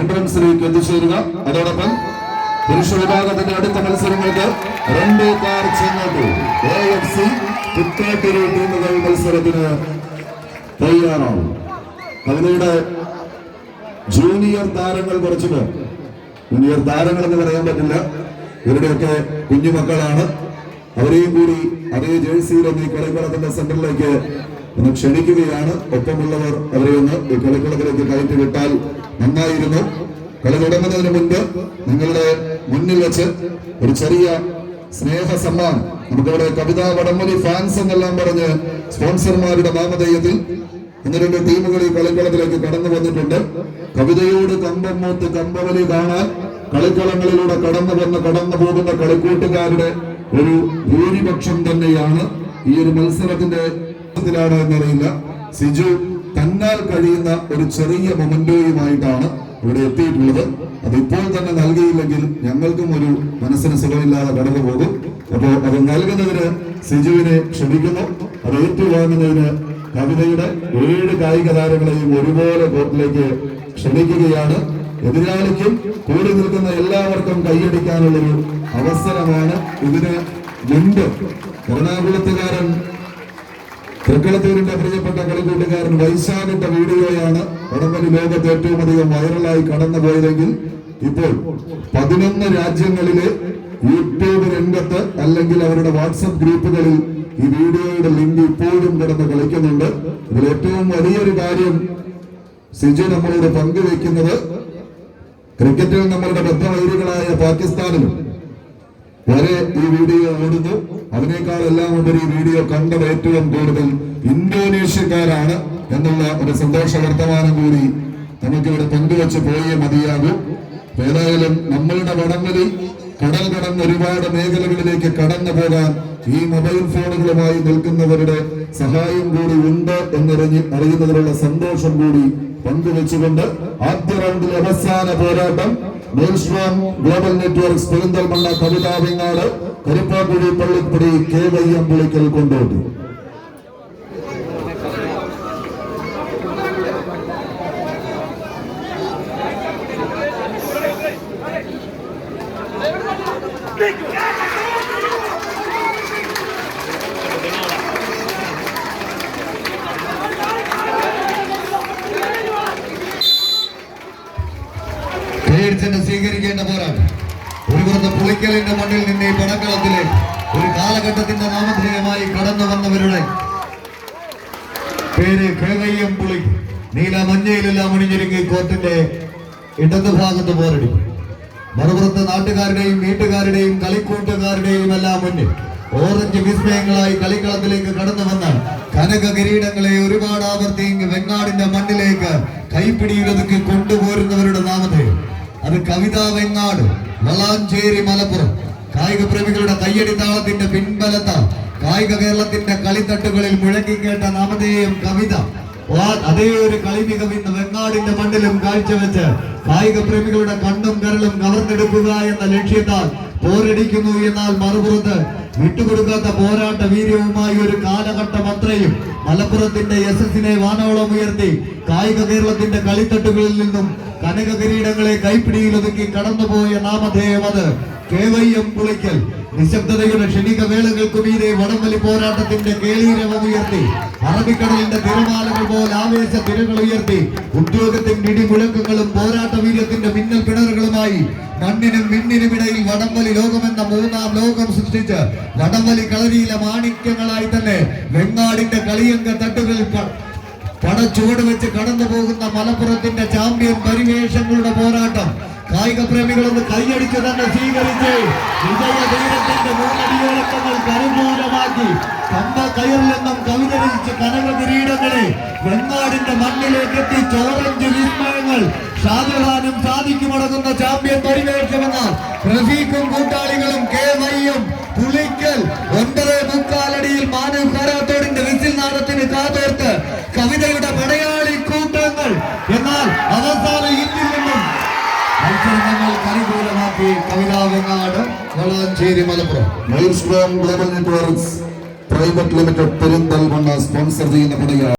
എൻട്രൻസിലേക്ക് എത്തിച്ചേരുക. അതോടൊപ്പം പുരുഷ വിഭാഗത്തിന്റെ അടുത്ത മത്സരങ്ങൾക്ക് രണ്ട് കാർ ചെങ്ങോട്ടു മത്സരത്തിന് തയ്യാറാവും. കവിതയുടെ ജൂനിയർ താരങ്ങൾ കുറച്ചു പേർ. ജൂനിയർ താരങ്ങൾ എന്ന് പറയാൻ പറ്റില്ല. ഇവരുടെയൊക്കെ കുഞ്ഞുമക്കളാണ്. അവരെയും കൂടി അതേ ജേഴ്സിയിലൊന്ന് ഈ കളിക്കളത്തിന്റെ സെന്ററിലേക്ക് ഒന്ന് ക്ഷണിക്കുകയാണ്. ഒപ്പമുള്ളവർ അവരെ ഒന്ന് കളിക്കളത്തിലേക്ക് കയറ്റി വിട്ടാൽ നന്നായിരുന്നു. കളി തുടങ്ങുന്നതിന് മുൻപ് നിങ്ങളുടെ മുന്നിൽ വെച്ച് ഒരു ചെറിയ സ്നേഹ സമ്മാനം. നമുക്കവിടെ കവിതാ വടംവലി ഫാൻസ് എന്നെല്ലാം പറഞ്ഞ് സ്പോൺസർമാരുടെ നാമധേയത്തിൽ ഒന്ന് രണ്ട് ടീമുകൾ ഈ കളിക്കളത്തിലേക്ക് കടന്നു വന്നിട്ടുണ്ട്. കവിതയോട് കമ്പം മൂത്ത് കമ്പവലി കാണാൻ കളിക്കളങ്ങളിലൂടെ കടന്നു വന്ന് കടന്നു പോകുന്ന കളിക്കൂട്ടുകാരുടെ ഒരു ഭൂരിപക്ഷം തന്നെയാണ് ഈ ഒരു മത്സരത്തിന്റെ ത്തിലാണ് എന്നറിയില്ല. സിജു തന്നാൽ കഴിയുന്ന ഒരു ചെറിയ മൊമെന്റോയുമായിട്ടാണ് ഇവിടെ എത്തിയിട്ടുള്ളത്. അത് ഇപ്പോൾ തന്നെ നൽകിയില്ലെങ്കിൽ ഞങ്ങൾക്കും ഒരു മനസ്സിന് സുഖമില്ലാതെ കടന്നു പോകും. അപ്പോൾ അത് നൽകുന്നതിന് സിജുവിനെ ക്ഷണിക്കുന്നു. അത് ഏറ്റുവാങ്ങുന്നതിന് കവിതയുടെ ഏഴ് കായിക താരങ്ങളെയും ഒരുപോലെ കോർട്ടിലേക്ക് ക്ഷണിക്കുകയാണ്. എതിരാളിക്കും കൂടി നിൽക്കുന്ന എല്ലാവർക്കും കൈയടിക്കാനുള്ളൊരു അവസരമാണ് ഇതിന് മുൻപ് എറണാകുളത്തുകാരൻ തൃക്കളത്തൂരിന്റെ പ്രിയപ്പെട്ട കളിക്കൂട്ടുകാരൻ വൈശാഖിന്റെ വീഡിയോയാണ് വടംവലി ലോകത്ത് ഏറ്റവും അധികം വൈറലായി കടന്നുപോയതെങ്കിൽ ഇപ്പോൾ പതിനൊന്ന് രാജ്യങ്ങളിലെ യൂട്യൂബ് രംഗത്ത് അല്ലെങ്കിൽ അവരുടെ വാട്സപ്പ് ഗ്രൂപ്പുകളിൽ ഈ വീഡിയോയുടെ ലിങ്ക് ഇപ്പോഴും കിടന്ന് കളിക്കുന്നുണ്ട്. ഇതിൽ ഏറ്റവും വലിയൊരു കാര്യം സിജു നമ്മളോട് പങ്കുവെക്കുന്നത് ക്രിക്കറ്റിൽ നമ്മളുടെ ബദ്ധവൈരികളായ പാകിസ്ഥാനിലും വരെ ഈ വീഡിയോ ഓടുന്നു. അതിനേക്കാൾ എല്ലാം ഉപരി വീഡിയോ കണ്ടത് ഏറ്റവും കൂടുതൽ ഇന്തോനേഷ്യക്കാരാണ് എന്നുള്ള ഒരു സന്തോഷ വർത്തമാനം കൂടി നമുക്കിവിടെ പങ്കുവച്ച് പോയേ മതിയാകും. ഏതായാലും നമ്മളുടെ വടങ്ങളിൽ കടൽ കടന്ന് ഒരുപാട് മേഖലകളിലേക്ക് കടന്നു പോകാൻ ഈ മൊബൈൽ ഫോണുകളുമായി നിൽക്കുന്നവരുടെ സഹായം കൂടി ഉണ്ട് എന്നറിഞ്ഞ് അറിയുന്നതിലുള്ള സന്തോഷം കൂടി പങ്കുവെച്ചുകൊണ്ട് ആദ്യ റൗണ്ടിൽ അവസാന പോരാട്ടം നെൽസ്ട്രോം global networks Perinthalmanna Kavitha Vengad Karippakkudi Pallippadi K Y M Pulikkal Kondotty പേടിച്ചെന്നെ സ്വീകരിക്കേണ്ട പോരാ ഒരു പുറത്ത് പുളിക്കലിന്റെ മണ്ണിൽ നിന്ന് ഈ പടക്കളത്തിലെ ഒരു കാലഘട്ടത്തിന്റെ നാമധേയമായി കടന്നു വന്നവരുടെ പേര് കേവയ്യം പുളി. നീല മഞ്ഞയിലെല്ലാം അണിഞ്ഞിരുങ്ങി കോർട്ടിന്റെ ഇടതുഭാഗത്ത് പോരടി. മറുപുറത്ത് നാട്ടുകാരുടെയും വീട്ടുകാരുടെയും കളിക്കൂട്ടുകാരുടെയും എല്ലാം മുന്നിൽ ഓറഞ്ച് വിസ്മയങ്ങളായി കളിക്കളത്തിലേക്ക് കടന്നു വന്ന കനക കിരീടങ്ങളെ ഒരുപാട് ആവർത്തി വെങ്ങാടിന്റെ മണ്ണിലേക്ക് കൈപ്പിടിയിലൊതുക്കി അത് കവിതാ വെങ്ങാട് വളാഞ്ചേരി മലപ്പുറം. കായിക പ്രേമികളുടെ കയ്യടി താളത്തിന്റെ പിൻബലത്ത കായിക കേരളത്തിന്റെ കളിത്തട്ടുകളിൽ മുഴങ്ങിക്കേട്ട നാമധേയം കവിത. അതേ ഒരു കളി മികവ് ഇന്ന് വെങ്ങാടിന്റെ മണ്ണിലും കാഴ്ചവെച്ച് കായിക പ്രേമികളുടെ കണ്ണും കരളും കവർന്നെടുക്കുക എന്ന ലക്ഷ്യത്താൽ പോരടിക്കുന്നു എന്നാൽ മറുപുറത്ത് വിട്ടുകൊടുക്കാത്ത പോരാട്ട വീര്യവുമായി ഒരു കാലഘട്ടം അത്രയും. മലപ്പുറത്തിന്റെ യശസ്സിനെ വാനോളം ഉയർത്തി കായിക കേരളത്തിന്റെ കളിത്തട്ടുകളിൽ നിന്നും കനക കിരീടങ്ങളെ കൈപ്പിടിയിലൊതുക്കി കടന്നുപോയ നാമധേയം അത്. എം പുളിക്കൽ. നിശബ്ദതയുടെ ക്ഷണിക വേളകൾക്കു മീതെ വടംവലി പോരാട്ടത്തിന്റെ കേളീരവം ഉയർത്തി. അറബിക്കടലിന്റെ തിരമാലകൾ പോലെ ആവേശ തിരകൾ ഉയർത്തി. ഉദ്യോഗത്തിന്റെ ഇടിമുഴക്കങ്ങളും പോരാട്ട വീര്യത്തിന്റെ മിന്നൽ പിണറുകളുമായി മണ്ണിനും മിന്നിനും ഇടയിൽ വടംവലി ലോകമെന്ന മൂന്നാം ലോകം സൃഷ്ടിച്ച് വടംവലി കളരിയിലെ മാണിക്യങ്ങളായി തന്നെ വെങ്ങാടിന്റെ കളിയങ്ക തട്ടുകൾ പടച്ചുവട് വെച്ച് കടന്നു പോകുന്ന മലപ്പുറത്തിന്റെ ചാമ്പ്യൻ പരിവേഷങ്ങളുടെ പോരാട്ടം. കായിക പ്രേമികളൊന്ന് കൈയടിച്ച് തന്നെ സ്വീകരിച്ച് പരിപൂർണമാക്കി കമ്പ കയറിൽ നിന്നും കവിത രചിച്ച് കനക കിരീടങ്ങളെ വെങ്ങാടിന്റെ മണ്ണിലേക്ക് എത്തി ചോറഞ്ച് വിസ്മയങ്ങൾ ഷാജഹാനും സാധിക്കുമടങ്ങുന്ന ചാമ്പ്യൻ പരിവേഷമെന്ന റഫീഖും കൂട്ടാളികളും കെ വൈയും പുളിക്കൽ ഒൻപത് മുക്കാലടിയിൽ മാനവ് കരാത്തോടിന്റെ വിസിൽ നാടത്തിന് കാതോർത്ത് കവിതയുടെ പടയാളി കൂട്ടങ്ങൾ. എന്നാൽ അവസാന ഇന്ത്യയിൽ നിന്നും മത്സരങ്ങൾ അനുകൂലമാക്കി Kavitha Vengad Valanchery Malappuram. Global networks private limited Perinthalmanna sponsor ചെയ്യുന്ന പടയാണ്